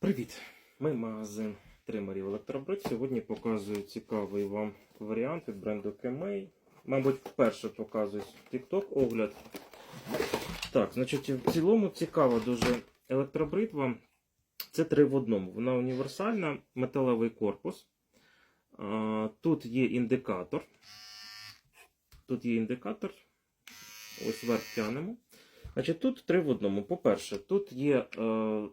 Привіт! Ми магазин тримерів електробрид. Сьогодні показую цікавий вам варіант від бренду Kemei. Мабуть, вперше показую TikTok огляд. Так, значить, в цілому цікава дуже електробритва. Це три в одному. Вона універсальна, металевий корпус. Тут є індикатор. Тут є індикатор. Ось вверх тянемо. Значить, тут три в одному. По-перше, тут є е,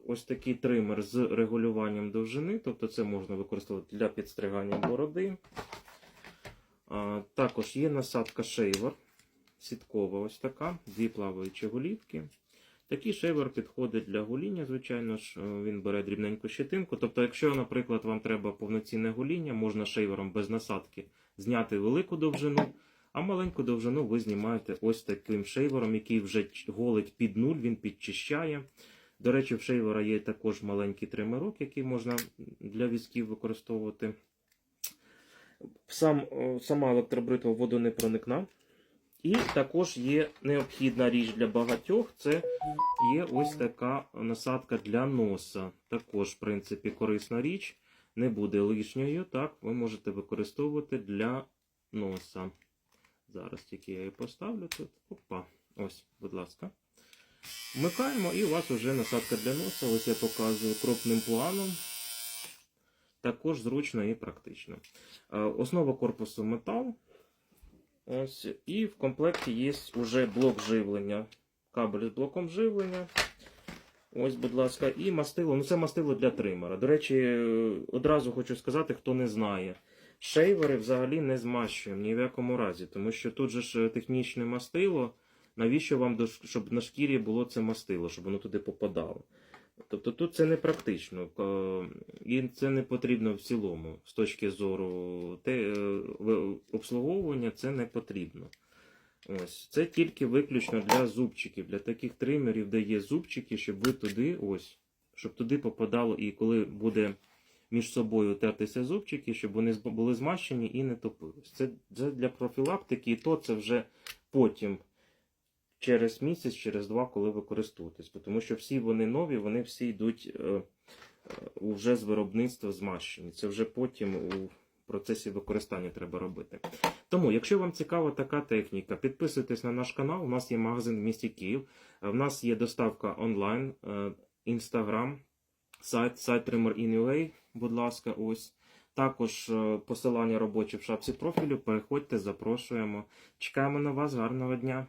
ось такий тример з регулюванням довжини, тобто це можна використовувати для підстригання бороди. А, також є насадка шейвер, сіткова ось така, дві плаваючі голівки. Такий шейвер підходить для гоління, звичайно ж, е, він бере дрібненьку щетинку. Тобто, якщо, наприклад, вам треба повноцінне гоління, можна шейвером без насадки зняти велику довжину. А маленьку довжину ви знімаєте ось таким шейвером, який вже голить під нуль, він підчищає. До речі, в шейвера є також маленький тримерок, який можна для візків використовувати. Сам, сама електробритва воду не проникна. І також є необхідна річ для багатьох це є ось така насадка для носа. Також, в принципі, корисна річ, не буде лишньою. Так, ви можете використовувати для носа. Зараз тільки я її поставлю тут. Опа. Ось, будь ласка. Вмикаємо і у вас вже насадка для носа. Ось я показую крупним планом. Також зручно і практично. Е, Основа корпусу метал. Ось. І в комплекті є вже блок живлення. Кабель з блоком живлення. Ось, будь ласка, і мастило. Ну, це мастило для тримера. До речі, е, одразу хочу сказати, хто не знає. Шейвери взагалі не змащуємо ні в якому разі, тому що тут же ж технічне мастило. Навіщо вам, щоб на шкірі було це мастило, щоб воно туди попадало? Тобто тут це не практично, е, і це не потрібно в цілому. З точки зору те, е, обслуговування це не потрібно. Ось. Це тільки виключно для зубчиків, для таких тримерів, де є зубчики, щоб ви туди, ось, щоб туди попадало, і коли буде між собою тертися зубчики, щоб вони були змащені і не топились. Це, це для профілактики, і то це вже потім, через місяць, через два, коли ви. Тому що всі вони нові, вони всі йдуть е, е, вже з виробництва змащені. Це вже потім у процесі використання треба робити. Тому, якщо вам цікава така техніка, підписуйтесь на наш канал. У нас є магазин в місті Київ. Е, В нас є доставка онлайн, інстаграм, сайт, сайт Trimmer Anyway, будь ласка, ось. Також е, посилання робочі в шапці профілю. Переходьте, запрошуємо. Чекаємо на вас. Гарного дня!